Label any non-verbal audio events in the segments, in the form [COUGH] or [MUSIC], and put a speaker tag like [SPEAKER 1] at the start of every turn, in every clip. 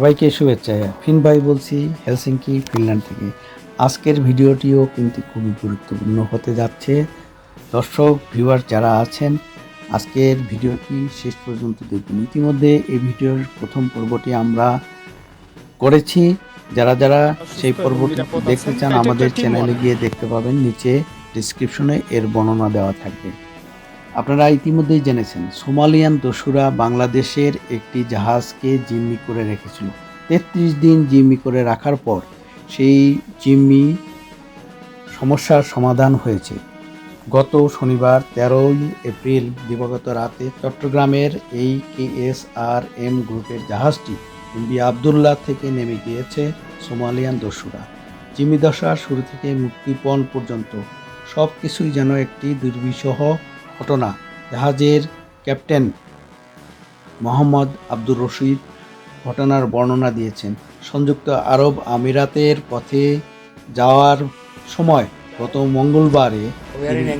[SPEAKER 1] সবাইকে শুভেচ্ছা। ফিন ভাই বলছি হেলসিঙ্কি ফিনল্যান্ড থেকে। আজকের ভিডিওটিও কিন্তু খুবই গুরুত্বপূর্ণ হতে যাচ্ছে। দর্শক ভিউয়ার যারা আছেন আজকের ভিডিওটি শেষ পর্যন্ত দেখবেন ইতিমধ্যে এই ভিডিওর প্রথম পর্বটি আমরা করেছি। যারা যারা সেই পর্বটি দেখতে চান আমাদের চ্যানেলে গিয়ে দেখতে পাবেন। নিচে ডিসক্রিপশনে এর বর্ণনা দেওয়া থাকবে। আপনারা ইতিমধ্যেই জেনেছেন, সোমালিয়ান দস্যুরা বাংলাদেশের একটি জাহাজকে জিম্মি করে রেখেছিল। তেত্রিশ দিন জিম্মি করে রাখার পর সেই জিম্মি সমস্যার সমাধান হয়েছে। গত শনিবার তেরোই এপ্রিল দিবাগত রাতে চট্টগ্রামের এই কে এস আর এম গ্রুপের জাহাজটি এমবি আবদুল্লাহ থেকে নেমে গিয়েছে সোমালিয়ান দস্যুরা। জিম্মি দশার শুরু থেকে মুক্তিপণ পর্যন্ত সব কিছুই যেন একটি দুর্বিষহ ঘটনা। জাহাজের ক্যাপ্টেন মোহাম্মদ আব্দুর রশিদ ঘটনার বর্ণনা দিয়েছেন। সংযুক্ত আরব আমিরাতের পথে যাওয়ার সময় গত মঙ্গলবারে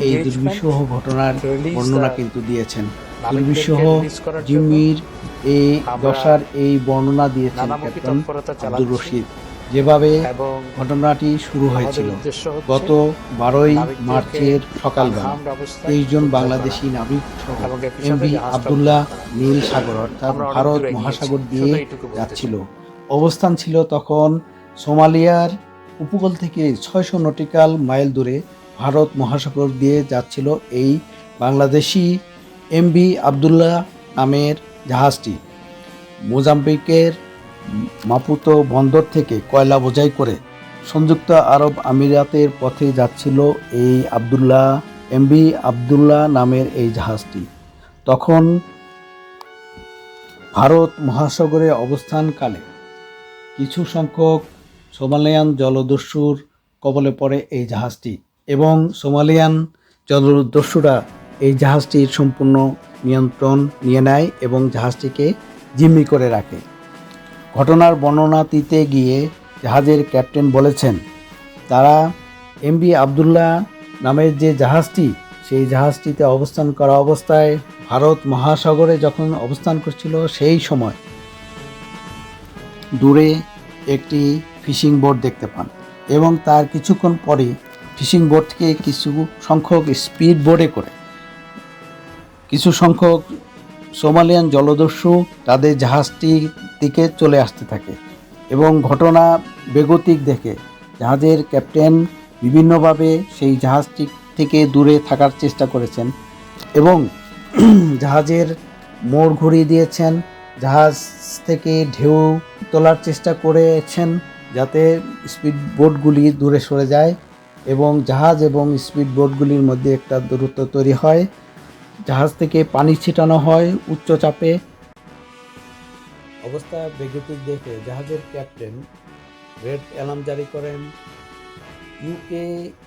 [SPEAKER 1] এই দুর্বিষহ ঘটনার বর্ণনা কিন্তু দিয়েছেন। দুর্বিষহ জিম্মির এই দশার এই বর্ণনা দিয়েছেন ক্যাপ্টেন আব্দুর রশিদ। যেভাবে ঘটনাটি শুরু হয়েছিল গত বারোই মার্চের সকালবেলা তেইশ জন বাংলাদেশি নাবিক
[SPEAKER 2] জাহাজটা
[SPEAKER 1] আবদুল্লাহ নীল সাগর অর্থাৎ ভারত মহাসাগর দিয়ে যাচ্ছিল। অবস্থান ছিল তখন সোমালিয়ার উপকূল থেকে ছয়শো নটিক্যাল মাইল দূরে ভারত মহাসাগর দিয়ে যাচ্ছিল এই বাংলাদেশি এমবি আবদুল্লাহ নামের জাহাজটি। মোজাম্বিকের মাপুতো বন্দর থেকে কয়লা বোঝাই করে সংযুক্ত আরব আমিরাতের পথে যাচ্ছিল এই আবদুল্লাহ এমবি আবদুল্লাহ নামের এই জাহাজটি। তখন ভারত মহাসাগরে অবস্থানকালে কিছু সংখ্যক সোমালিয়ান জলদস্যুর কবলে পড়ে এই জাহাজটি এবং সোমালিয়ান জলদস্যুরা এই জাহাজটির সম্পূর্ণ নিয়ন্ত্রণ নিয়ে নেয় এবং জাহাজটিকে জিম্মি করে রাখে। ঘটনার বর্ণনা দিতে গিয়ে জাহাজের ক্যাপ্টেন বলেছেন, তারা এমবি আবদুল্লাহ নামের যে জাহাজটি, সেই জাহাজটিতে অবস্থান করা অবস্থায় ভারত মহাসাগরে যখন অবস্থান করছিল সেই সময়। দূরে একটি ফিশিং বোট দেখতে পান এবং তার কিছুক্ষণ পরে ফিশিং বোট থেকে কিছু সংখ্যক স্পিড বোর্ডে করে, কিছু সংখ্যক সোমালিয়ান জলদস্যু তাদের জাহাজটির দিকে চলে আসতে থাকে এবং ঘটনা বেগতিক দেখে। জাহাজের ক্যাপ্টেন বিভিন্নভাবে সেই জাহাজটি থেকে দূরে থাকার চেষ্টা করেছেন এবং [CLEARS THROAT] জাহাজের মোড় ঘুরিয়ে দিয়েছেন। জাহাজ থেকে ঢেউ তোলার চেষ্টা করেছেন যাতে স্পিড বোটগুলি দূরে সরে যায় এবং জাহাজ এবং স্পিড বোটগুলির মধ্যে একটা দূরত্ব তৈরি হয়। জাহাজ থেকে পানি ছিটানো হয় উচ্চ চাপে। অবস্থা বেগতিক দেখে জাহাজের ক্যাপ্টেন রেড অ্যালার্ম জারি করেন। ইউকে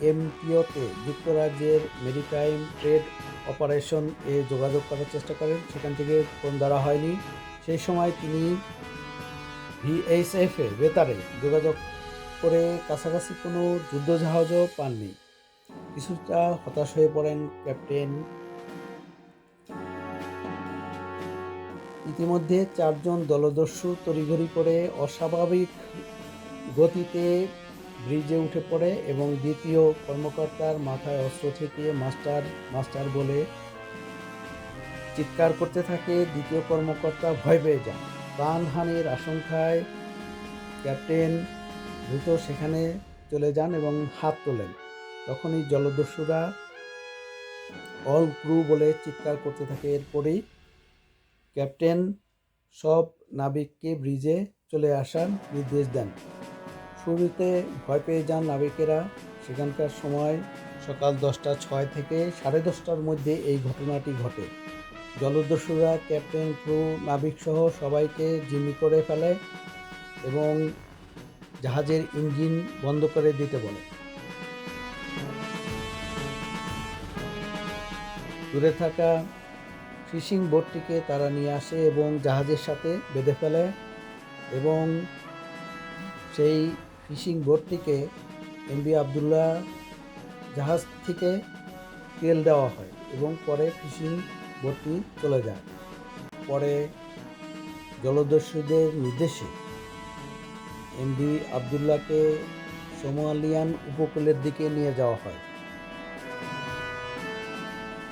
[SPEAKER 1] এমপিওতে যুক্তরাজ্যের মেরিটাইম ট্রেড অপারেশন এ যোগাযোগ করার চেষ্টা করেন। সেখান থেকে ফোন ধরা হয়নি। সেই সময় তিনি ভিএইচএফ এ বেতারে যোগাযোগ করে কাছাকাছি কোনো যুদ্ধজাহাজও পাননি। কিছুটা হতাশ হয়ে পড়েন ক্যাপ্টেন ইতিমধ্যে চারজন দলদস্যু তড়িঘড়ি করে অস্বাভাবিক গতিতে ব্রিজে উঠে পড়ে এবং দ্বিতীয় কর্মকর্তার মাথায় অস্ত্র ঠেকিয়ে মাস্টার মাস্টার বলে চিৎকার করতে থাকে। দ্বিতীয় কর্মকর্তা ভয় পেয়ে যান। প্রাণহানির আশঙ্কায় ক্যাপ্টেন দ্রুত সেখানে চলে যান এবং হাত তোলেন। তখনই জলদস্যুরা অল ক্রু বলে চিৎকার করতে থাকে। এরপরেই ক্যাপ্টেন সব নাবিককে ব্রিজে চলে আসার নির্দেশ দেন। শুরুতে ভয় পেয়ে যান নাবিকেরা। সেখানকার সময় সকাল দশটা ছয় থেকে সাড়ে দশটার মধ্যে এই ঘটনাটি ঘটে। জলদস্যুরা, ক্যাপ্টেন, ক্রু নাবিক সহ সবাইকে জিম্মি করে ফেলে এবং জাহাজের ইঞ্জিন বন্ধ করে দিতে বলে। দূরে থাকা ফিশিং বোটটিকে তারা নিয়ে আসে এবং জাহাজের সাথে বেঁধে ফেলে এবং সেই ফিশিং বোটটিকে এমবি আবদুল্লাহ জাহাজ থেকে তেল দেওয়া হয় এবং পরে ফিশিং বোটটি চলে যায়। পরে জলদস্যুদের নির্দেশে এমভি আবদুল্লাহকে সোমালিয়ান উপকূলের দিকে নিয়ে যাওয়া হয়।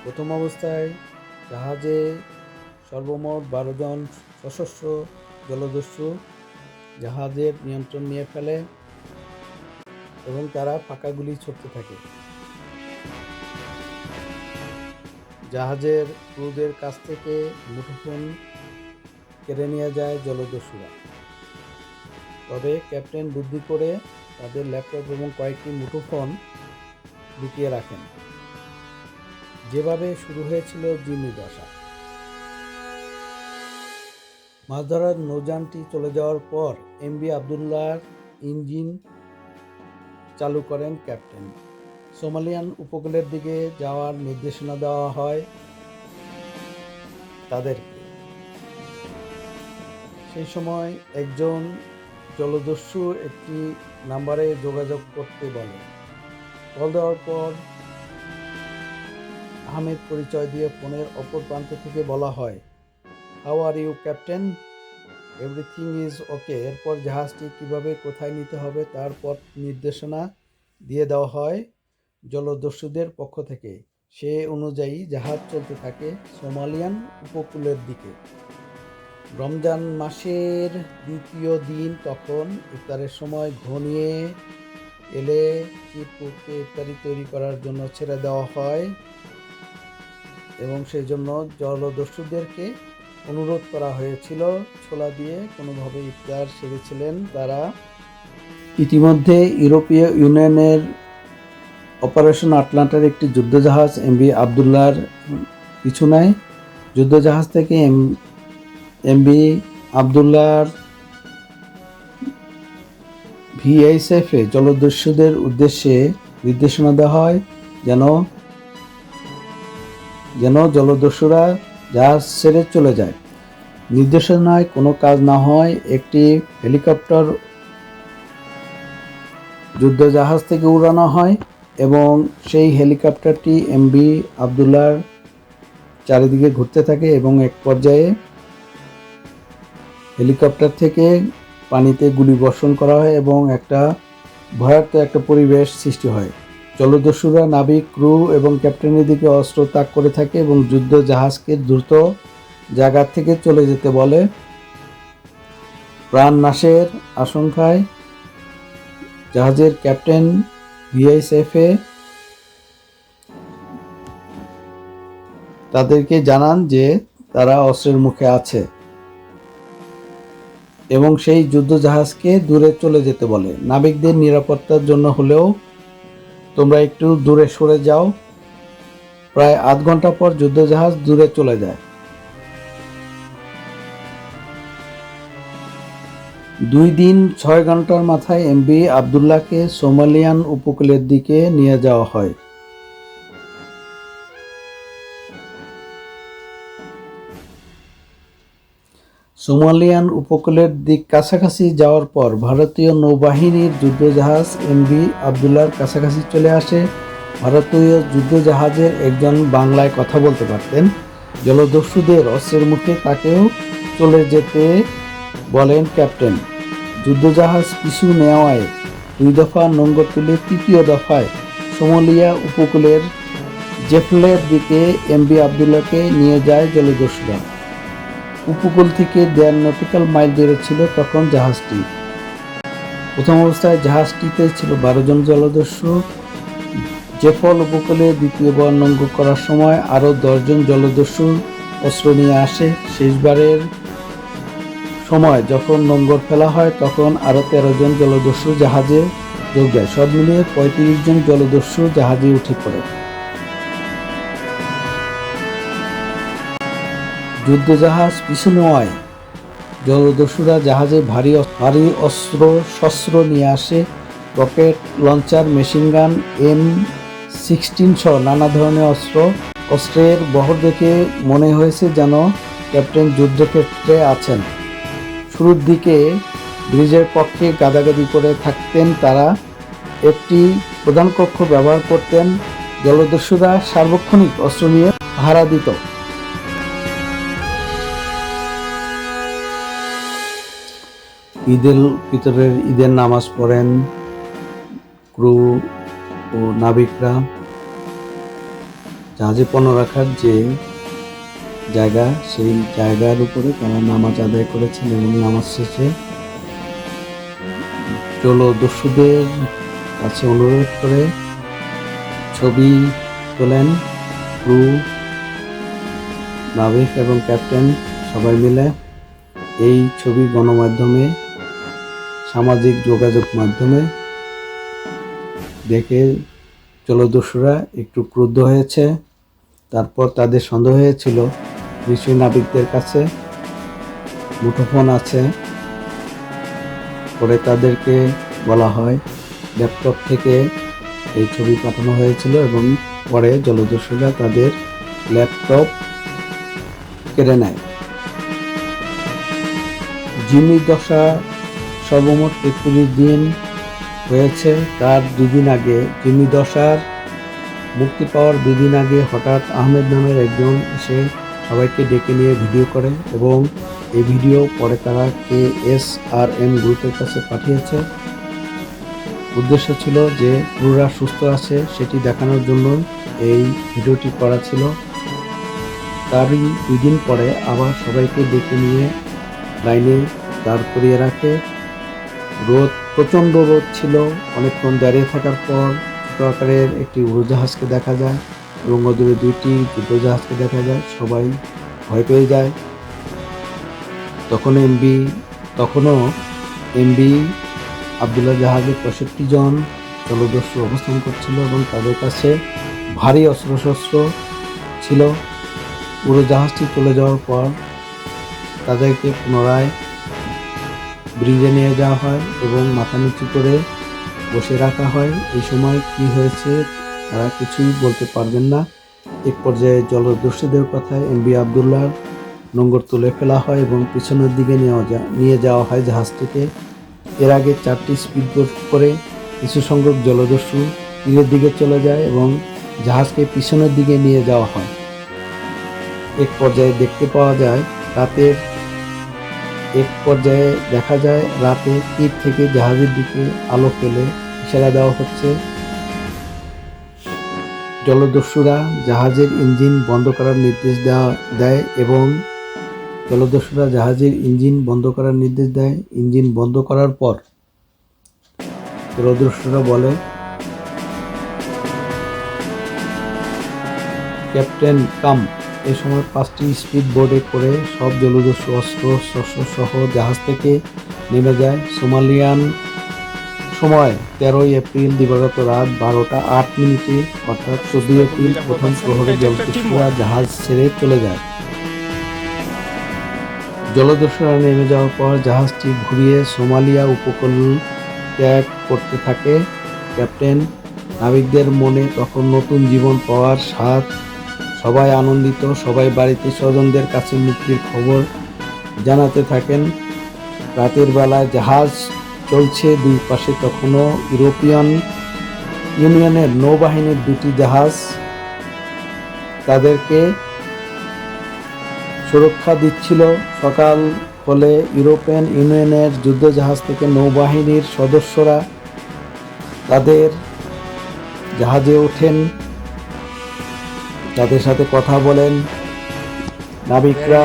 [SPEAKER 1] প্রথম অবস্থায় জাহাজে সর্বমোট বারো জন সশস্ত্র জলদস্যু জাহাজের নিয়ন্ত্রণ নিয়ে ফেলে এবং তারা ফাঁকা গুলি ছুটতে থাকে। জাহাজের ক্রুদের কাছ থেকে মুঠোফোন কেড়ে নিয়ে যায় জলদস্যুরা। তবে ক্যাপ্টেন বুদ্ধি করে তাদের ল্যাপটপ এবং কয়েকটি মুঠোফোন লুকিয়ে রাখেন। যেভাবে শুরু হয়েছিল জিম্মি দশা মাছ ধরার নৌযানটি চলে যাওয়ার পর এমবি আবদুল্লাহর ইঞ্জিন চালু করেন ক্যাপ্টেন। সোমালিয়ান উপকূলের দিকে যাওয়ার নির্দেশনা দেওয়া হয় তাদেরকে। সেই সময় একজন জলদস্যু একটি নাম্বারে যোগাযোগ করতে বলে। কল দেওয়ার পর আহমেদ পরিচয় দিয়ে ফোনের অপর প্রান্ত থেকে বলা হয় how are you captain? Everything is okay এরপর জাহাজটি কীভাবে কোথায় নিতে হবে তার পথ নির্দেশনা দিয়ে দেওয়া হয় জলদস্যুদের পক্ষ থেকে। সে অনুযায়ী জাহাজ চলতে থাকে সোমালিয়ান উপকূলের দিকে। রমজান মাসের দ্বিতীয় দিন তখন ইফতারের সময় ঘনিয়ে এলে চিরকুটকে ইফতারি তৈরি করার জন্য ছেড়ে দেওয়া হয়। এবং সেই জন্য জলদস্যুদেরকে অনুরোধ করা হয়েছিল, ছোলা দিয়ে কোনোভাবে ইফতার সেরেছিলেন তারা। ইতিমধ্যে ইউরোপীয় ইউনিয়নের অপারেশন আটলান্টার একটি যুদ্ধজাহাজ এমভি আবদুল্লাহর পিছু নেয়। যুদ্ধজাহাজ থেকে এম এমবি আবদুল্লাহর ভিএসএফে জলদস্যুদের উদ্দেশ্যে নির্দেশনা দেওয়া হয় যেন যেন জলদস্যুরা জাহাজ ছেড়ে চলে যায়। নির্দেশনায় কোনো কাজ না হয় একটি হেলিকপ্টার যুদ্ধজাহাজ থেকে উড়ানো হয় এবং সেই হেলিকপ্টারটি এমবি আবদুল্লার চারিদিকে ঘুরতে থাকে এবং এক পর্যায়ে হেলিকপ্টার থেকে পানিতে গুলি বর্ষণ করা হয় এবং একটা ভয়ার্থ একটা পরিবেশ সৃষ্টি হয়। জলদস্যুরা নাবিক, ক্রু এবং ক্যাপ্টেনের দিকে অস্ত্র তাক করে থাকে এবং যুদ্ধ জাহাজকে দ্রুত জায়গা থেকে চলে যেতে বলে। প্রাণ নাশের আশঙ্কায় জাহাজের ক্যাপ্টেন ভিআইসএফে তাদেরকে জানান যে তারা অস্ত্রের মুখে আছে এবং সেই যুদ্ধ জাহাজকে দূরে চলে যেতে বলে। নাবিকদের নিরাপত্তার জন্য হলেও তোমরা একটু দূরে সরে যাও। প্রায় আধ ঘণ্টা পর যুদ্ধজাহাজ দূরে চলে যায়। দুই দিন, ছয় ঘণ্টার মাথায় এমবি আবদুল্লাহকে সোমালিয়ান উপকূলের দিকে নিয়ে যাওয়া হয়। সোমালিয়ান উপকূলের দিক কাছাকাছি যাওয়ার পর ভারতীয় নৌবাহিনীর যুদ্ধজাহাজ এমভি আবদুল্লার কাছাকাছি চলে আসে। ভারতীয় যুদ্ধজাহাজের একজন বাংলায় কথা বলতে পারতেন। জলদস্যুদের অস্ত্রের মুখে তাকেও চলে যেতে বলেন ক্যাপ্টেন। যুদ্ধজাহাজ পিছু নেওয়ায় দুই দফা নঙ্গর তুলে তৃতীয় দফায় সোমালিয়া উপকূলের জেফলের দিকে এমবি আবদুল্লাহকে নিয়ে যায় জলদস্যুরা। উপকূল থেকে দেড় নটিক্যাল মাইল দূরে ছিল তখন জাহাজটি। প্রথম অবস্থায় জাহাজটিতে ছিল বারো জন জলদস্যু। জেফল উপকূলে দ্বিতীয়বার নঙ্গ করার সময় আরও দশজন জলদস্যু অস্ত্র নিয়ে আসে। শেষবারের সময় যখন নোঙ্গর ফেলা হয়, তখন আরও তেরো জন জলদস্যু জাহাজে যোগ দেয়। সব মিলিয়ে পঁয়ত্রিশ জন জলদস্যু জাহাজে উঠে পড়ে। যুদ্ধজাহাজ পিছু নেওয়ায় জলদস্যুরা জাহাজে ভারী ভারী অস্ত্র, শস্ত্র নিয়ে আসে, rocket, launcher machine gun M sixteen সহ নানা ধরনের অস্ত্র। অস্ত্রের বহর দেখে মনে হয়েছে যেন ক্যাপ্টেন যুদ্ধক্ষেত্রে আছেন। শুরুর দিকে ব্রিজের পক্ষে গাদাগাদি করে থাকতেন তারা। একটি প্রধান কক্ষ ব্যবহার করতেন। জলদস্যুরা সার্বক্ষণিক অস্ত্র নিয়ে পাহারা দিত। ঈদের ভিতরের ঈদের নামাজ পড়েন ক্রু ও নাবিকরা। জাহাজে পণ্য রাখার যে জায়গা, সেই জায়গার উপরে তারা নামাজ আদায় করেছেন এবং নামাজ শেষে জলদস্যুদের কাছে অনুরোধ করে ছবি তোলেন ক্রু, নাবিক এবং ক্যাপ্টেন সবাই মিলে। এই ছবি গণমাধ্যমে সামাজিক যোগাযোগ মাধ্যমে দেখে জলদস্যুরা একটু ক্রুদ্ধ হয়েছে। তারপর তাদের সন্দেহ হয়েছিল, নিশ্চয়ই নাবিকদের কাছে মুঠোফোন আছে। পরে তাদেরকে বলা হয়, ল্যাপটপ থেকে এই ছবি পাঠানো হয়েছিল এবং পরে জলদস্যুরা তাদের ল্যাপটপ কেড়ে নেয়। জিম্মি দশা সর্বমোট একত্রিশ দিন হয়েছে। তার দুদিন আগে জিম্মি দশার মুক্তি পাওয়ার দুদিন আগে হঠাৎ আহমেদ নামের একজন এসে সবাইকে ডেকে নিয়ে ভিডিও করে এবং এই ভিডিও পরে তারা কে এস আর এম গ্রুপের কাছে পাঠিয়েছে। উদ্দেশ্য ছিল যে ক্রুরা সুস্থ আছে, সেটি দেখানোর জন্য এই ভিডিওটি করা ছিল। তারই দুই দিন পরে আবার সবাইকে ডেকে নিয়ে লাইনে দাঁড় করিয়ে রাখে। রোদ, প্রচণ্ড রোদ ছিল। অনেকক্ষণ দাঁড়িয়ে থাকার পর আকারের একটি উড়োজাহাজকে দেখা যায় এবং ওদূরে দুইটি যুদ্ধজাহাজকে দেখা যায়। সবাই ভয় পেয়ে যায়। তখন এমবি, তখনও এমবি আবদুল্লাহ জাহাজে পঁয়ষট্টি জন জলদস্যু অবস্থান করছিল এবং তাদের কাছে ভারী অস্ত্রশস্ত্র ছিল। উড়োজাহাজটি চলে যাওয়ার পর তাদেরকে পুনরায় ব্রিজে নিয়ে যাওয়া হয় এবং মাথা নিচু করে বসে রাখা হয়। এই সময় কি হয়েছে তারা কিছুই বলতে পারবেন না। এক পর্যায়ে জলদস্যুদের কথায় এমবি আবদুল্লাহ নোঙ্গর তুলে ফেলা হয় এবং পিছনের দিকে নেওয়া যা নিয়ে যাওয়া হয় জাহাজটিকে এর আগে চারটি স্পিড বোট করে কিছু সংখ্যক জলদস্যু তীরের দিকে চলে যায় এবং জাহাজকে পিছনের দিকে নিয়ে যাওয়া হয়। এক পর্যায়ে দেখতে পাওয়া যায়, রাতের এক পর্যায়ে দেখা যায় রাতে তীর থেকে জাহাজের দিকে আলো ফেলে ইশারা দেওয়া হচ্ছে। জলদস্যুরা জাহাজের ইঞ্জিন বন্ধ করার নির্দেশ দেওয়া দেয় এবং জলদস্যুরা জাহাজের ইঞ্জিন বন্ধ করার নির্দেশ দেয়। ইঞ্জিন বন্ধ করার পর জলদস্যুরা বলে, ক্যাপ্টেন কাম এই সময় পাঁচটি স্পিড বোর্ডে করে সব জলদস্যু অস্ত্র শস্য সহ জাহাজ থেকে নেমে যায়। সোমালিয়ান সময় তেরোই এপ্রিল দিবাগত রাত বারোটা আট মিনিটে, অর্থাৎ চোদ্দই এপ্রিল প্রথম প্রহরে জলদস্যুরা জাহাজ ছেড়ে চলে যায়। জলদস্যুরা নেমে যাওয়ার পর জাহাজটি ঘুরিয়ে সোমালিয়া উপকূল ত্যাগ করতে থাকে। ক্যাপ্টেন নাবিকদের মনে তখন নতুন জীবন পাওয়ার স্বাদ সবাই আনন্দিত, সবাই বাড়িতে স্বজনদের কাছে মুক্তির খবর জানাতে থাকেন। রাতের বেলায় জাহাজ চলছে দুই পাশে তখনও ইউরোপিয়ান ইউনিয়নের নৌবাহিনীর দুটি জাহাজ তাদেরকে সুরক্ষা দিচ্ছিল। সকাল হলে ইউরোপিয়ান ইউনিয়নের যুদ্ধজাহাজ থেকে নৌবাহিনীর সদস্যরা তাদের জাহাজে ওঠেন। তাদের সাথে কথা বলেন। নাবিকরা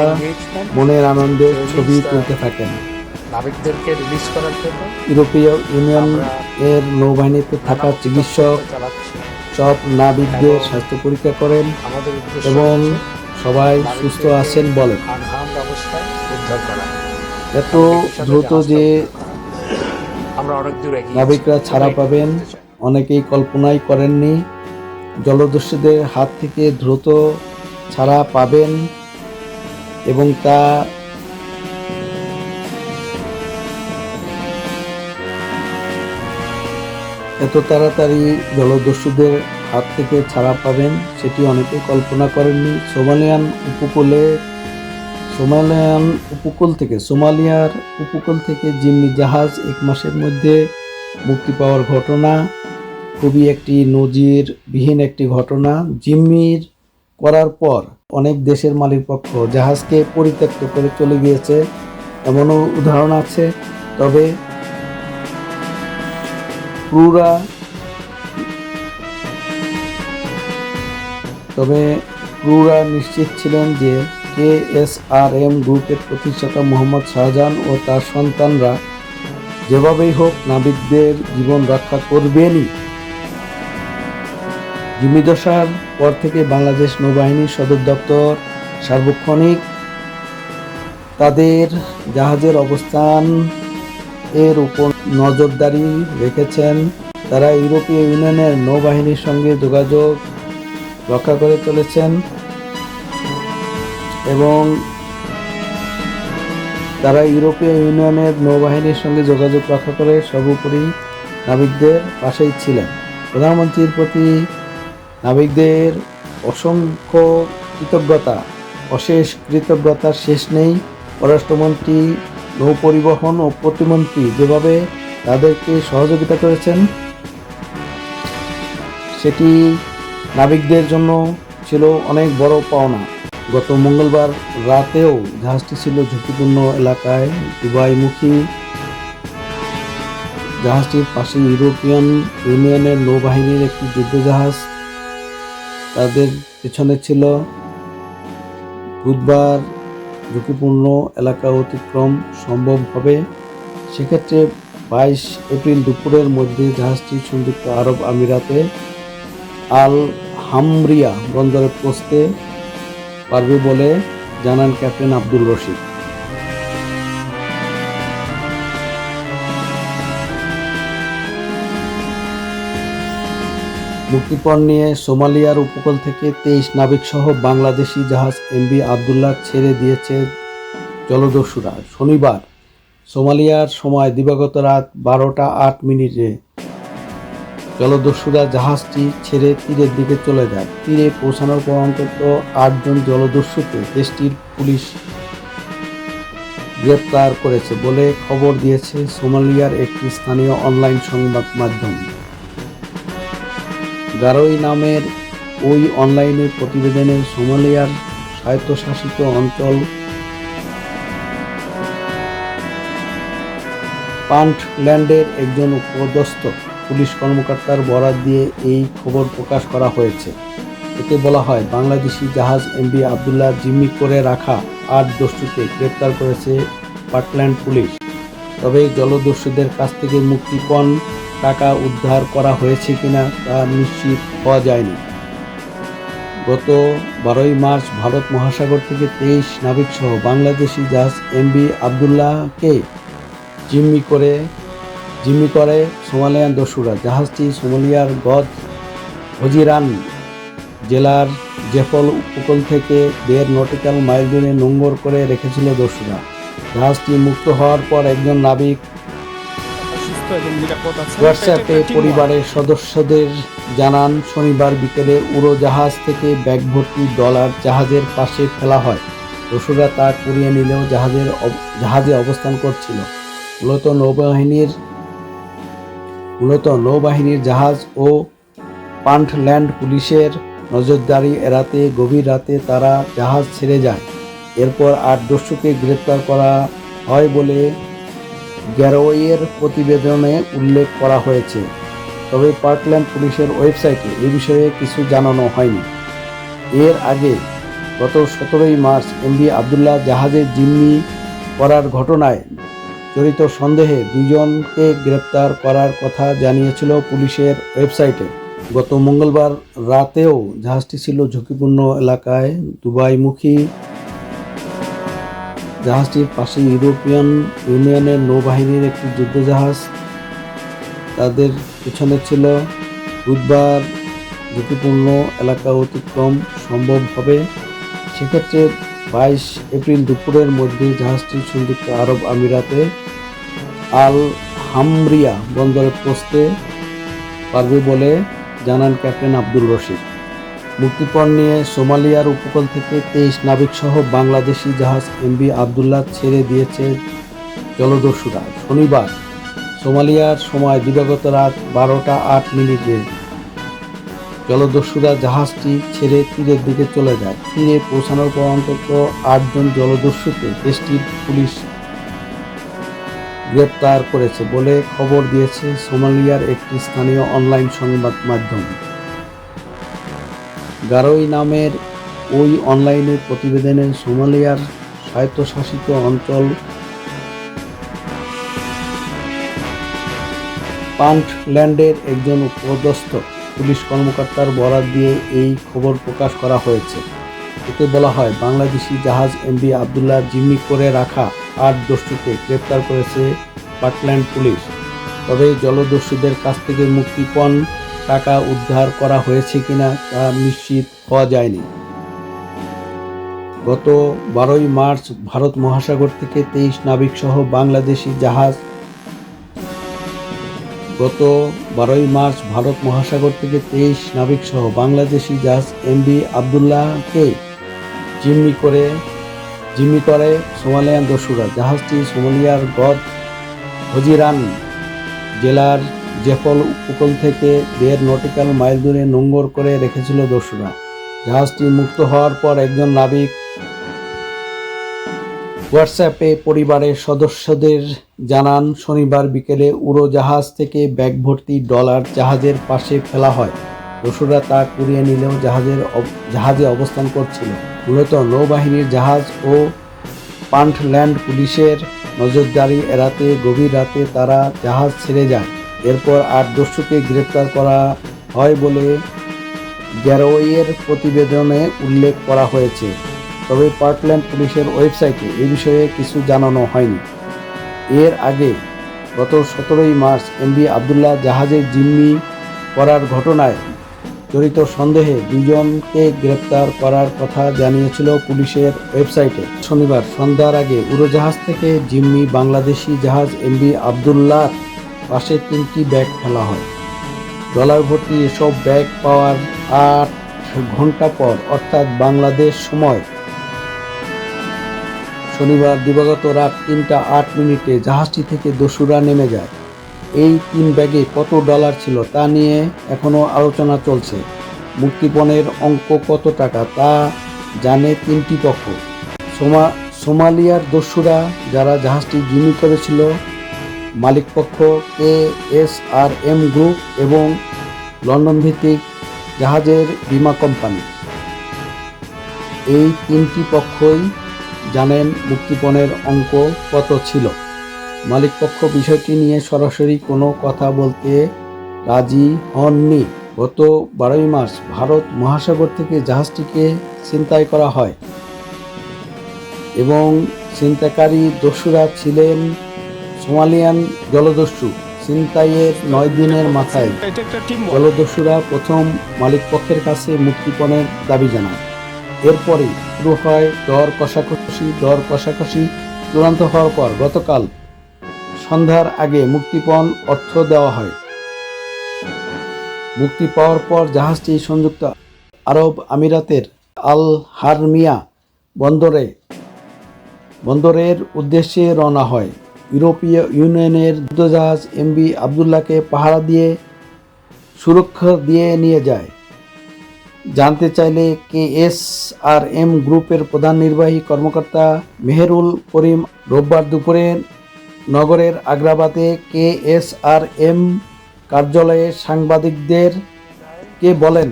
[SPEAKER 1] মনের আনন্দে ছবি তুলতে থাকেন।
[SPEAKER 2] নাবিকদেরকে রিলিজ করার জন্য
[SPEAKER 1] ইউরোপীয় ইউনিয়ন এর নৌবাহিনীতে থাকা চিকিৎসক সব নাবিকদের স্বাস্থ্য পরীক্ষা করেন এবং সবাই সুস্থ আছেন বলেন।
[SPEAKER 2] অবস্থায়
[SPEAKER 1] এত দ্রুত যে নাবিকরা ছাড়া পাবেন অনেকেই কল্পনাই করেননি জলদস্যুদের হাত থেকে দ্রুত ছাড়া পাবেন এবং তা এত তাড়াতাড়ি জলদস্যুদের হাত থেকে ছাড়া পাবেন, সেটি অনেকে কল্পনা করেননি। সোমালিয়ান উপকূলে, সোমালিয়ান উপকূল থেকে, সোমালিয়ার উপকূল থেকে জিম্মি জাহাজ এক মাসের মধ্যে মুক্তি পাওয়ার ঘটনা খুবই একটি নজিরবিহীন একটি ঘটনা জিম্মির করার পর অনেক দেশের মালিক পক্ষ জাহাজকে পরিত্যক্ত করে চলে গিয়েছে, এমনও উদাহরণ আছে। তবে ক্রুরা তবে ক্রুরা নিশ্চিত ছিলেন যে কে এস আর এম গ্রুপের প্রতিষ্ঠাতা মোহাম্মদ শাহজাহান ও তার সন্তানরা যেভাবেই হোক নাবিকদের জীবন রক্ষা করবেনই। জিম্মিদশার পর থেকে বাংলাদেশ নৌবাহিনীর সদর দপ্তর, সার্বক্ষণিক তাদের জাহাজের অবস্থান এর উপর নজরদারি রেখেছেন। তারা ইউরোপীয় ইউনিয়নের নৌবাহিনীর সঙ্গে যোগাযোগ রক্ষা করে চলেছেন এবং তারা ইউরোপীয় ইউনিয়নের নৌবাহিনীর সঙ্গে যোগাযোগ রক্ষা করে সর্বোপরি নাবিকদের পাশেই ছিলেন। প্রধানমন্ত্রীর প্রতি নাবিকদের অসংখ্য কৃতজ্ঞতা, অশেষ কৃতজ্ঞতার শেষ নেই। পররাষ্ট্রমন্ত্রী নৌ পরিবহন ও প্রতিমন্ত্রী যেভাবে তাদেরকে সহযোগিতা করেছেন, সেটি নাবিকদের জন্য ছিল অনেক বড় পাওনা। গত মঙ্গলবার রাতেও জাহাজটি ছিল ঝুঁকিপূর্ণ এলাকায়। দুবাইমুখী জাহাজটির পাশে ইউরোপিয়ান ইউনিয়নের নৌবাহিনীর একটি যুদ্ধজাহাজ তাদের পেছনে ছিল বুধবার ঝুঁকিপূর্ণ এলাকা অতিক্রম সম্ভব হবে। সেক্ষেত্রে বাইশ এপ্রিল দুপুরের মধ্যে জাহাজটি সংযুক্ত আরব আমিরাতে আল হামরিয়া বন্দরে পৌঁছতে পারবে বলে জানান ক্যাপ্টেন আব্দুল রশিদ। মুক্তিপণ নিয়ে সোমালিয়ার উপকূল থেকে তেইশ নাবিকসহ বাংলাদেশি জাহাজ এমবি আবদুল্লাহ ছেড়ে দিয়েছে জলদস্যুরা। শনিবার, সোমালিয়ার সময় দিবাগত রাত বারোটা আট মিনিটে জলদস্যুরা জাহাজটি ছেড়ে তীরের দিকে চলে যায়। তীরে পৌঁছানোর পর অন্তত আটজন জলদস্যুকে দেশটির পুলিশ গ্রেপ্তার করেছে বলে খবর দিয়েছে সোমালিয়ার একটি স্থানীয় অনলাইন সংবাদ মাধ্যম। গারোই নামের ওই অনলাইনে প্রতিবেদনে সোমালিয়ার স্বায়ত্তশাসিত অঞ্চল পান্টল্যান্ডের একজন উপদস্থ পুলিশ কর্মকর্তার বরাত দিয়ে এই খবর প্রকাশ করা হয়েছে। এতে বলা হয়, বাংলাদেশি জাহাজ এমবি আবদুল্লাহ জিম্মি করে রাখা আট দস্যুকে গ্রেপ্তার করেছে পাটল্যান্ড পুলিশ। তবে জলদস্যুদের কাছ থেকে মুক্তিপণ টাকা উদ্ধার করা হয়েছে কিনা তা নিশ্চিত হওয়া যায়নি। গত বারোই মার্চ ভারত মহাসাগর থেকে তেইশ নাবিকসহ বাংলাদেশি জাহাজ এমবি আবদুল্লাহকে জিম্মি করে জিম্মি করে সোমালিয়ান দস্যুরা। জাহাজটি সোমালিয়ার গদ হজিরান জেলার জেফল উপকূল থেকে দেড় নটিক্যাল মাইল দূরে নোঙ্গর করে রেখেছিল দস্যুরা। জাহাজটি মুক্ত হওয়ার পর একজন নাবিক হোয়াটসঅ্যাপে পরিবারের সদস্যদের জানান, শনিবার বিকেলে উড়োজাহাজ থেকে ব্যাগ ভর্তি ডলার জাহাজের পাশে ফেলা হয়। দস্যুরা তা কুড়িয়ে নিলেও জাহাজের জাহাজে অবস্থান করছিল। মূলত নৌবাহিনীর মূলত নৌবাহিনীর জাহাজ ও পান্টল্যান্ড পুলিশের নজরদারি এড়াতে গভীর রাতে তারা জাহাজ ছেড়ে যায়। এরপর আট দস্যুকে গ্রেপ্তার করা হয় বলে গ্যারোয়ের প্রতিবেদনে উল্লেখ করা হয়েছে, তবে পার্কল্যান্ড পুলিশের ওয়েবসাইটে এ বিষয়ে কিছু জানানো হয়নি। এর আগে গত সতেরোই মার্চ এমবি আবদুল্লাহ জাহাজে জিম্মি করার ঘটনায় জড়িত সন্দেহে দুজনকে গ্রেপ্তার করার কথা জানিয়েছিল পুলিশের ওয়েবসাইটে। গত মঙ্গলবার রাতেও জাহাজটি ছিল ঝুঁকিপূর্ণ এলাকায় দুবাইমুখী জাহাজটির পাশে ইউরোপিয়ান ইউনিয়নের নৌবাহিনীর একটি যুদ্ধজাহাজ। তাদের পিছনে ছিল বুধবার ঝুঁকিপূর্ণ এলাকা অতিক্রম সম্ভব হবে। সেক্ষেত্রে বাইশ এপ্রিল দুপুরের মধ্যে জাহাজটি সংযুক্ত আরব আমিরাতে আল হামরিয়া বন্দরে পৌঁছতে পারবে বলে জানান ক্যাপ্টেন আব্দুল রশিদ। মুক্তিপণ নিয়ে সোমালিয়ার উপকূল থেকে তেইশ নাবিকসহ বাংলাদেশি জাহাজ এমবি আবদুল্লাহ ছেড়ে দিয়েছে জলদস্যুরা। শনিবার, সোমালিয়ার সময় দিবাগত রাত বারোটা আট মিনিটে জলদস্যুরা জাহাজটি ছেড়ে তীরের দিকে চলে যায়। তীরে পৌঁছানোর পর অন্তত আটজন জলদস্যুকে দেশটির পুলিশ গ্রেপ্তার করেছে বলে খবর দিয়েছে সোমালিয়ার একটি স্থানীয় অনলাইন সংবাদ মাধ্যম। গারোই নামের ওই অনলাইনে প্রতিবেদনে সোমালিয়ার স্বায়ত্তশাসিত অঞ্চল পান্টল্যান্ডের একজন পদস্থ পুলিশ কর্মকর্তার বরাত দিয়ে এই খবর প্রকাশ করা হয়েছে। এতে বলা হয় বাংলাদেশি জাহাজ এমবি আবদুল্লাহ জিম্মি করে রাখা আট দস্যুকে গ্রেপ্তার করেছে পাটল্যান্ড পুলিশ। তবে জলদস্যুদের কাছ থেকে মুক্তিপণ টাকা উদ্ধার করা হয়েছে কিনা তা নিশ্চিত হওয়া যায়নি। গত বারোই মার্চ ভারত মহাসাগর থেকে তেইশ নাবিকসহ বাংলাদেশি জাহাজ গত বারোই মার্চ ভারত মহাসাগর থেকে তেইশ নাবিকসহ বাংলাদেশি জাহাজ এমবি আবদুল্লাহকে জিম্মি করে জিম্মি করে সোমালিয়ান দস্যুরা। জাহাজটি সোমালিয়ার গদ, হজিরান জেলার জেফল উপকূল থেকে দেড় নটিক্যাল মাইল দূরে নোঙ্গর করে রেখেছিল দস্যুরা। জাহাজটি মুক্ত হওয়ার পর একজন নাবিক হোয়াটসঅ্যাপে পরিবারের সদস্যদের জানান, শনিবার বিকেলে উড়োজাহাজ থেকে ব্যাগ ভর্তি ডলার জাহাজের পাশে ফেলা হয়। দস্যুরা তা কুড়িয়ে নিলেও জাহাজের জাহাজে অবস্থান করছিল। মূলত নৌবাহিনীর জাহাজ ও পান্টল্যান্ড পুলিশের নজরদারি এড়াতে গভীর রাতে তারা জাহাজ ছেড়ে যায়। এরপর আট দস্যুকে গ্রেপ্তার করা হয় বলে গ্যারোয়ের প্রতিবেদনে উল্লেখ করা হয়েছে। তবে পার্কল্যান্ড পুলিশের ওয়েবসাইটে এ বিষয়ে কিছু জানানো হয়নি। এর আগে গত সতেরোই মার্চ এমবি আবদুল্লাহ জাহাজে জিম্মি করার ঘটনায় জড়িত সন্দেহে দুজনকে গ্রেপ্তার করার কথা জানিয়েছিল পুলিশের ওয়েবসাইটে। শনিবার সন্ধ্যার আগে উড়োজাহাজ থেকে জিম্মি বাংলাদেশি জাহাজ এমবি আবদুল্লাহর পাশে তিনটি ব্যাগ ফেলা হয়। ডলার ভর্তি এসব ব্যাগ পাওয়ার আট ঘণ্টা পর, অর্থাৎ বাংলাদেশ সময় শনিবার দিবাগত রাত তিনটা আট মিনিটে জাহাজটি থেকে দস্যুরা নেমে যায়। এই তিন ব্যাগে কত ডলার ছিল তা নিয়ে এখনও আলোচনা চলছে। মুক্তিপণের অঙ্ক কত টাকা তা জানে তিনটি পক্ষ। সোমা সোমালিয়ার দস্যুরা যারা জাহাজটি জিম্মি করেছিল মালিকপক্ষ K S R M group এবং লন্ডন ভিত্তিক জাহাজের বীমা কোম্পানি। এই তিনটি পক্ষই জানেন মুক্তিপণের অঙ্ক কত ছিল। মালিকপক্ষ বিষয়টি নিয়ে সরাসরি কোনো কথা বলতে রাজি হননি। গত বারোই মার্চ ভারত মহাসাগর থেকে জাহাজটিকে ছিনতাই করা হয় এবং ছিনতাইকারী দস্যুরা ছিলেন সোমালিয়ান জলদস্যু ছিনতাইয়ের নয় দিনের মাথায় জলদস্যুরা প্রথম মালিকপক্ষের কাছে মুক্তিপণের দাবি জানায়। এরপরে শুরু হয় দর কষাকষি দর কষাকষি চূড়ান্ত হওয়ার পর গতকাল সন্ধ্যার আগে মুক্তিপণ অর্থ দেওয়া হয়। মুক্তি পাওয়ার পর জাহাজটি সংযুক্ত আরব আমিরাতের আল হারমিয়া বন্দরে, বন্দরের উদ্দেশ্যে রওনা হয়। ইউরোপীয় ইউনিয়নের যুদ্ধজাহাজ এমবি আবদুল্লাহকে পাহারা দিয়ে সুরক্ষা দিয়ে নিয়ে যায়। জানতে চাইলে কে এস আর এম গ্রুপের প্রধান নির্বাহী কর্মকর্তা মেহেরুল করিম রোববার দুপুরে নগরের আগ্রাবাদে কে এস আর এম কার্যালয়ে সাংবাদিকদের কে বলেন,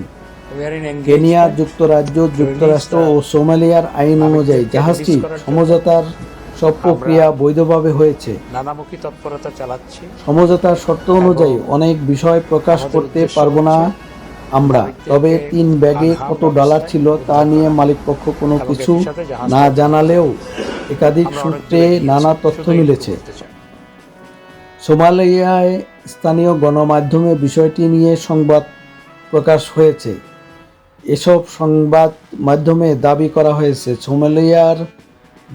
[SPEAKER 1] কেনিয়া যুক্তরাজ্য, যুক্তরাষ্ট্র ও সোমালিয়ার আইন অনুযায়ী জাহাজটি সমঝোতার সব প্রক্রিয়া বৈধভাবে হয়েছে।
[SPEAKER 2] নানামুখী তৎপরতা চালাচ্ছি।
[SPEAKER 1] সমঝোতার শর্ত অনুযায়ী অনেক বিষয় প্রকাশ করতে পারব না আমরা। তবে তিন ব্যাগে কত ডলার ছিল তা নিয়ে মালিকপক্ষ কোনো কিছু না জানালেও একাধিক সূত্রে নানা তথ্য মিলেছে। সোমালিয়ায় স্থানীয় গণমাধ্যমে বিষয়টি নিয়ে সংবাদ প্রকাশ হয়েছে। এসব সংবাদ মাধ্যমে দাবি করা হয়েছে সোমালিয়ার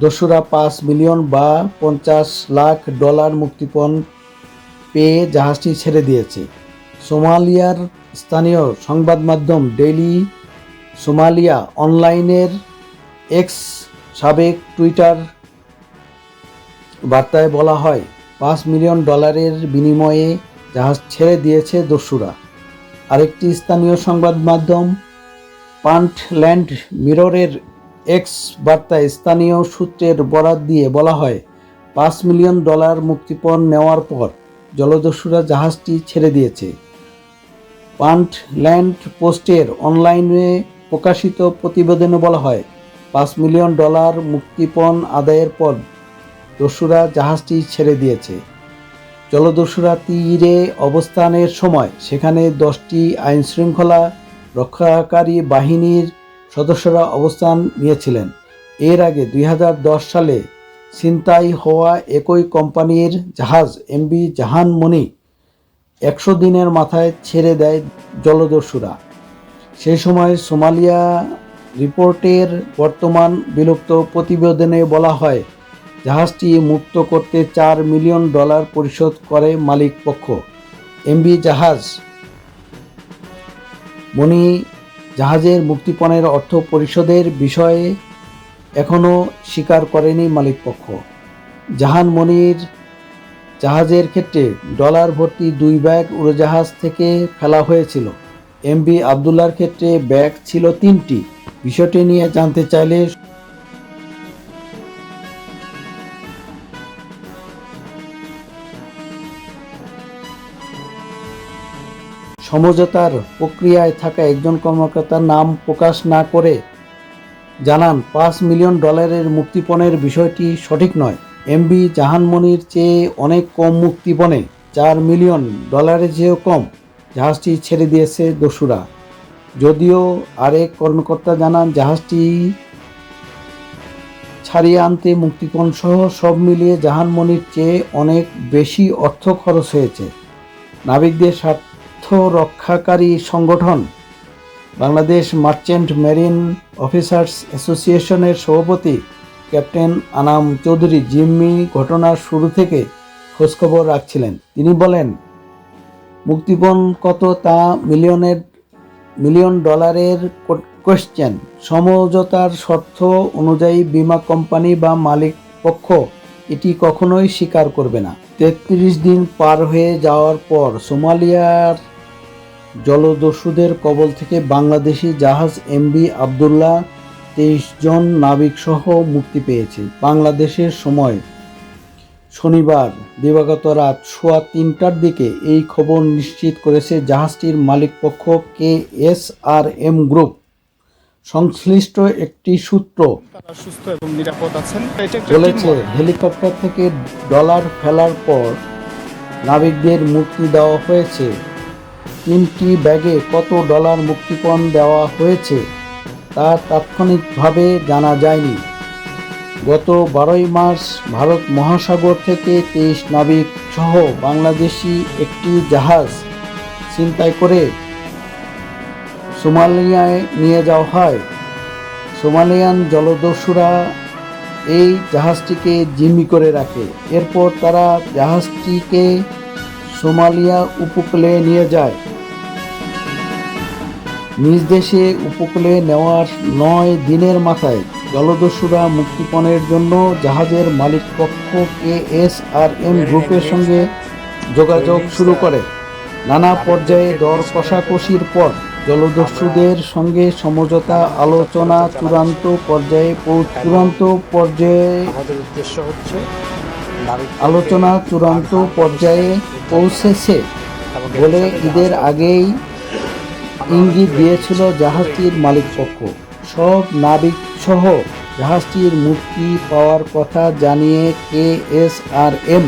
[SPEAKER 1] দস্যুরা পাঁচ মিলিয়ন বা পঞ্চাশ লাখ ডলার মুক্তিপণ পেয়ে জাহাজটি ছেড়ে দিয়েছে। সোমালিয়ার স্থানীয় সংবাদ মাধ্যম ডেইলি সোমালিয়া অনলাইনের এক্স সাবেক টুইটার বার্তায় বলা হয়, পাঁচ মিলিয়ন ডলারের বিনিময়ে জাহাজ ছেড়ে দিয়েছে দস্যুরা আরেকটি স্থানীয় সংবাদ মাধ্যম পান্টল্যান্ড মিররের এক্স বার্তায় স্থানীয় সূত্রের বরাত দিয়ে বলা হয়, পাঁচ মিলিয়ন ডলার মুক্তিপণ নেওয়ার পর জলদস্যুরা জাহাজটি ছেড়ে দিয়েছে। পান্ট ল্যান্ড পোস্টের অনলাইনে প্রকাশিত প্রতিবেদনে বলা হয়, পাঁচ মিলিয়ন ডলার মুক্তিপণ আদায়ের পর দস্যুরা জাহাজটি ছেড়ে দিয়েছে। জলদস্যুরা তীরে অবস্থানের সময় সেখানে দশটি আইনশৃঙ্খলা রক্ষাকারী বাহিনীর সদস্যরা অবস্থান নিয়েছিলেন। এর আগে দুই হাজার দশ সালে ছিনতাই হওয়া একই কোম্পানির জাহাজ এমবি জাহানমণি একশো দিনের মাথায় ছেড়ে দেয় জলদস্যুরা। সেই সময় সোমালিয়া রিপোর্টের বর্তমান বিলুপ্ত প্রতিবেদনে বলা হয়, জাহাজটি মুক্ত করতে চার মিলিয়ন ডলার পরিশোধ করে মালিক পক্ষ। এমবি জাহাজ মনি জাহাজের মুক্তিপণের অর্থ পরিশোধের বিষয়ে এখনও স্বীকার করেনি মালিকপক্ষ। জাহান মনির জাহাজের ক্ষেত্রে ডলার ভর্তি দুই ব্যাগ উড়োজাহাজ থেকে ফেলা হয়েছিল। এমবি আবদুল্লার ক্ষেত্রে ব্যাগ ছিল তিনটি। বিষয়টি নিয়ে জানতে চাইলে সমঝোতার প্রক্রিয়ায় থাকা একজন কর্মকর্তার নাম প্রকাশ না করে জানান, পাঁচ মিলিয়ন ডলারের মুক্তিপণের বিষয়টি সঠিক নয়। এমবি জাহানমনির চেয়ে অনেক কম মুক্তিপণে চার মিলিয়ন ডলারের চেয়েও কম। জাহাজটি ছেড়ে দিয়েছে দস্যুরা। যদিও আরেক কর্মকর্তা জানান, জাহাজটি ছাড়িয়ে আনতে মুক্তিপণ সহ সব মিলিয়ে জাহানমনির চেয়ে অনেক বেশি অর্থ খরচ হয়েছে। নাবিকদের স্বার্থ রক্ষাকারী সংগঠন। বাংলাদেশ মার্চেন্ট মেরিন অফিসার্স অ্যাসোসিয়েশনের সভাপতি ক্যাপ্টেন আনাম চৌধুরী জিম্মি ঘটনার শুরু থেকে খোঁজখবর রাখছিলেন। তিনি বলেন, মুক্তিপণ কত তা মিলিয়নের, মিলিয়ন ডলারের কোয়েশ্চেন সমঝোতার শর্ত অনুযায়ী বীমা কোম্পানি বা মালিক পক্ষ এটি কখনোই স্বীকার করবে না। তেত্রিশ দিন পার হয়ে যাওয়ার পর সোমালিয়ার জলদস্যুদের কবল থেকে বাংলাদেশি জাহাজ এমবি আবদুল্লাহ তেইশ জন নাবিকসহ মুক্তি পেয়েছে। বাংলাদেশের সময় শনিবার দিবাগত রাত সোয়া তিনটার দিকে এই খবর নিশ্চিত করেছে জাহাজটির মালিকপক্ষ K S R M group সংশ্লিষ্ট একটি সূত্র বলেছে হেলিকপ্টার থেকে ডলার ফেলার পর নাবিকদের মুক্তি দেওয়া হয়েছে। তিনটি ব্যাগে কত ডলার মুক্তিপণ দেওয়া হয়েছে তা তাৎক্ষণিকভাবে জানা যায়নি। গত বারোই মার্চ ভারত মহাসাগর থেকে তেইশ নাবিক সহ বাংলাদেশি একটি জাহাজ ছিনতাই করে সোমালিয়ায় নিয়ে যাওয়া হয়। সোমালিয়ান জলদস্যুরা এই জাহাজটিকে জিম্মি করে রাখে। এরপর তারা জাহাজটিকে সোমালিয়া উপকূলে নিয়ে যায়। নিজ দেশে উপকূলে নেওয়ার নয় দিনের মাথায় জলদস্যুরা মুক্তিপণের জন্য জাহাজের মালিক পক্ষ কে এস আর এম গ্রুপের সঙ্গে যোগাযোগ শুরু করে। নানা পর্যায়ে দর কষাকষির পর জলদস্যুদের সঙ্গে সমঝোতা আলোচনা চূড়ান্ত পর্যায়ে চূড়ান্ত পর্যায়ে
[SPEAKER 2] আমাদের উদ্দেশ্য হচ্ছে
[SPEAKER 1] আলোচনা চূড়ান্ত পর্যায়ে পৌঁছেছে বলে ঈদের আগেই ইঙ্গিত দিয়েছিল জাহাজটির মালিকপক্ষ সব নাবিক সহ জাহাজটির মুক্তি পাওয়ার কথা জানিয়ে কে এস আর এম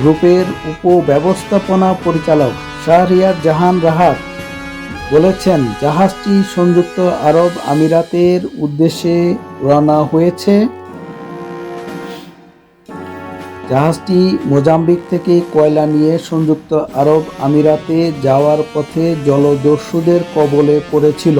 [SPEAKER 1] গ্রুপের উপব্যবস্থাপনা পরিচালক শাহরিয়ার জাহান রাহাত বলেছেন, জাহাজটি সংযুক্ত আরব আমিরাতের উদ্দেশ্যে রওনা হয়েছে। জাহাজটি মোজাম্বিক থেকে কয়লা নিয়ে সংযুক্ত আরব আমিরাতে যাওয়ার পথে জলদস্যুদের কবলে পড়েছিল।